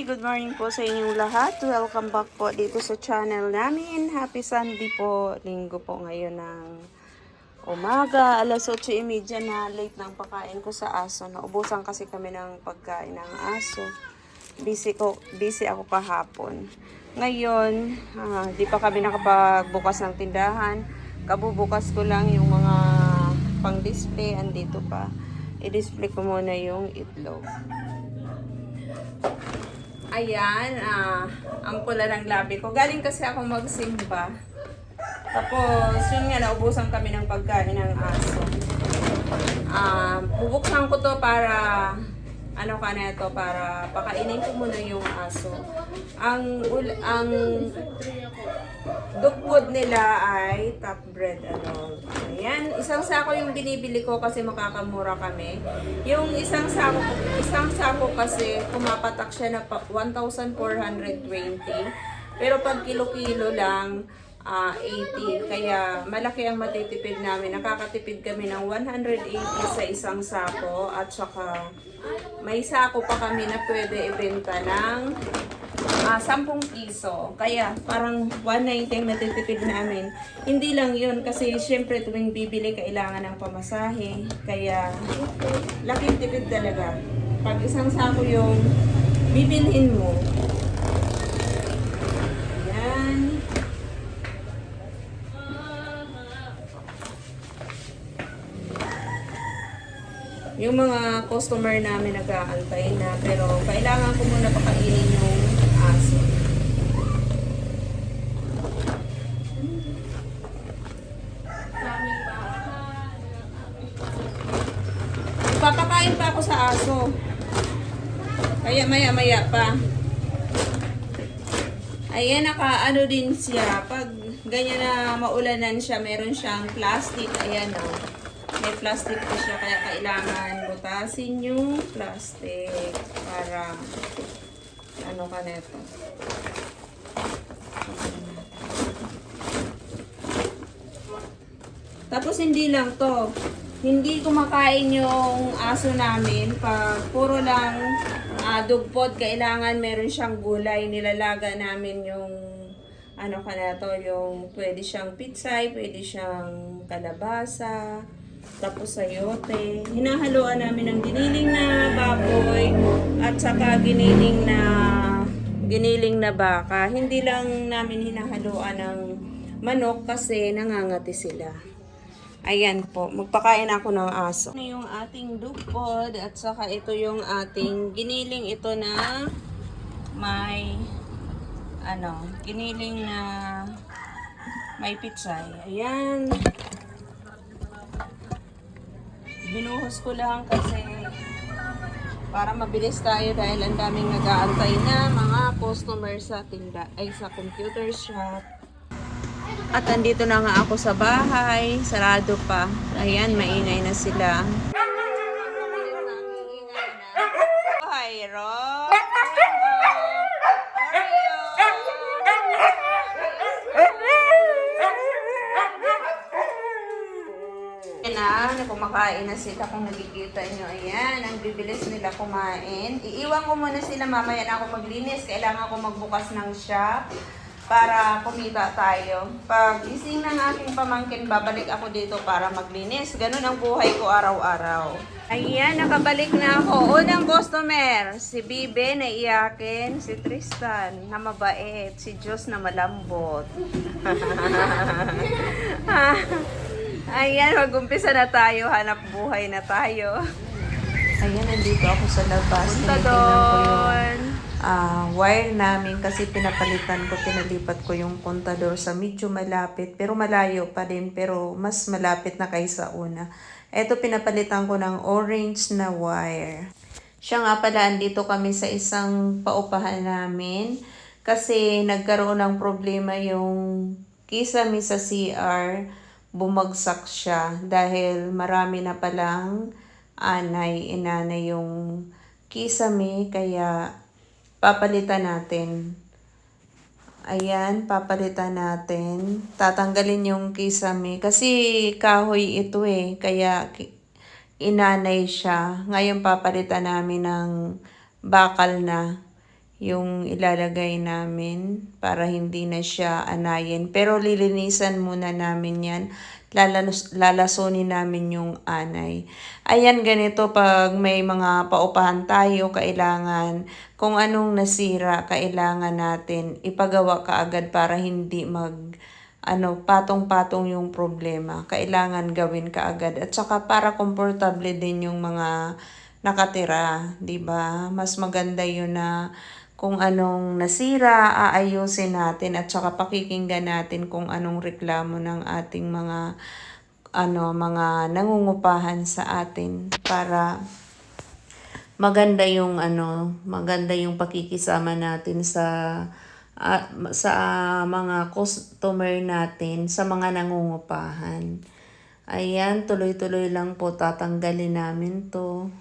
Hi, good morning po sa inyong lahat. Welcome back po dito sa channel namin. Happy Sunday po. Linggo po ngayon ng umaga. Alas 8.30 na late ng pagkain ko sa aso. Naubusan kasi kami ng pagkain ng aso. Busy, ko, busy ako kahapon. Ngayon, ah, di pa kami nakapagbukas ng tindahan. Kabubukas ko lang yung mga pang-display. Andito pa. I-display ko muna yung itlog. Ayan, ah, ang pula ng labi ko. Galing kasi ako magsimba. Tapos, yun nga, naubusan kami ng pagkain ng aso. Ah, bubuksan ko to para, ano ka na ito, para pakainin ko muna yung aso. Ang, ul- ang dog nila ay top bread ano. Ayan, isang sako yung binibili ko kasi makakamura kami. Yung isang sako, isang sako kasi pumapatak siya na pa- 1,420. Pero pag kilo-kilo lang, ah, 80. Kaya malaki ang matitipid namin. Nakakatipid kami ng 180 sa isang sako at saka may sako pa kami na pwede ibenta ng ah 10 piso. Kaya parang 190 ang natitipid namin. Hindi lang yun kasi syempre tuwing bibili kailangan ng pamasahe. Kaya laking tipid talaga. Pag isang sako yung bibilhin mo. Yan. Yung mga customer namin nag-aantay na pero kailangan ko muna pakainin yung aso. Papakain pa ako sa aso. Kaya maya maya pa. Ayan, naka ano din siya. Pag ganyan na maulanan siya, meron siyang plastic. Ayan o. May plastic po siya, kaya kailangan butasin yung plastic para ano ka neto. Tapos hindi lang to. Hindi kumakain yung aso namin pag puro lang uh, dugpot. Kailangan meron siyang gulay. Nilalaga namin yung ano ka na to, yung pwede siyang pitsay, pwede siyang kalabasa, tapos sayote. Hinahaluan namin ng giniling na baboy at saka giniling na giniling na baka. Hindi lang namin hinahaluan ng manok kasi nangangati sila. Ayan po, magpakain ako ng aso. Ito yung ating dugpod at saka ito yung ating giniling ito na may ano, giniling na may pitsay. Ayan. Binuhos ko lang kasi para mabilis tayo dahil ang daming nag-aantay na mga customer sa tinda ay sa computer shop. At andito na nga ako sa bahay, sarado pa. Ayan, maingay na sila. Kumakain na sila kung nakikita nyo. Ayan, ang bibilis nila kumain. Iiwan ko muna sila mamaya na ako maglinis. Kailangan ko magbukas ng shop para kumita tayo. Pag gising ng aking pamangkin, babalik ako dito para maglinis. Ganun ang buhay ko araw-araw. Ayan, nakabalik na ako. Unang customer, si Bibe na iyakin, si Tristan na mabait, si Diyos na malambot. Ayan, mag-umpisa na tayo. Hanap buhay na tayo. Ayan, nandito ako sa labas. Punta doon. ah wire namin kasi pinapalitan ko, pinalipat ko yung puntador sa medyo malapit, pero malayo pa din, pero mas malapit na kaysa una. Ito pinapalitan ko ng orange na wire. Siya nga pala, andito kami sa isang paupahan namin kasi nagkaroon ng problema yung kisame sa CR, bumagsak siya dahil marami na palang anay, inanay yung kisame, kaya papalitan natin. Ayan, papalitan natin. Tatanggalin yung kisame. Kasi kahoy ito eh. Kaya inanay siya. Ngayon papalitan namin ng bakal na. Yung ilalagay namin para hindi na siya anayin. Pero lilinisan muna namin yan. Lalanos, lalasunin namin yung anay. Ayan, ganito pag may mga paupahan tayo, kailangan kung anong nasira, kailangan natin ipagawa kaagad para hindi mag ano, patong-patong yung problema. Kailangan gawin kaagad. At saka para komportable din yung mga nakatira, 'di ba? Mas maganda 'yun na kung anong nasira, aayusin natin at saka pakikinggan natin kung anong reklamo ng ating mga ano, mga nangungupahan sa atin para maganda yung ano, maganda yung pakikisama natin sa ah, sa ah, mga customer natin, sa mga nangungupahan. Ayan, tuloy-tuloy lang po tatanggalin namin to.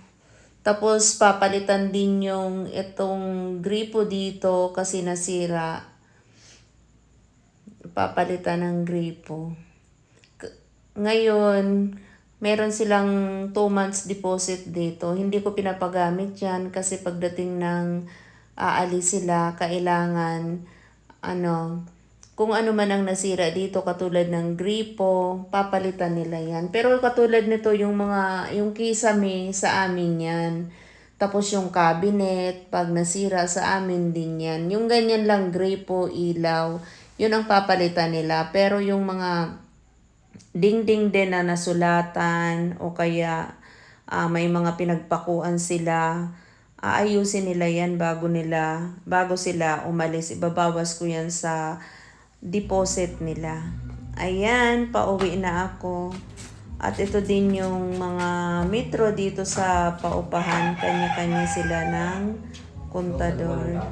Tapos papalitan din yung itong gripo dito kasi nasira. Papalitan ng gripo. Ngayon, meron silang 2 months deposit dito. Hindi ko pinapagamit yan kasi pagdating ng aalis sila, kailangan ano, kung ano man ang nasira dito katulad ng gripo, papalitan nila yan. Pero katulad nito yung mga, yung kisame sa amin yan. Tapos yung cabinet, pag nasira sa amin din yan. Yung ganyan lang gripo, ilaw, yun ang papalitan nila. Pero yung mga dingding din na nasulatan o kaya ah, may mga pinagpakuan sila, aayusin nila yan bago nila, bago sila umalis. Ibabawas ko yan sa deposit nila. Ayan, pauwi na ako. At ito din yung mga metro dito sa paupahan. Kanya-kanya sila ng kontador.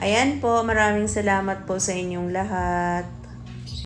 Ayan po, maraming salamat po sa inyong lahat.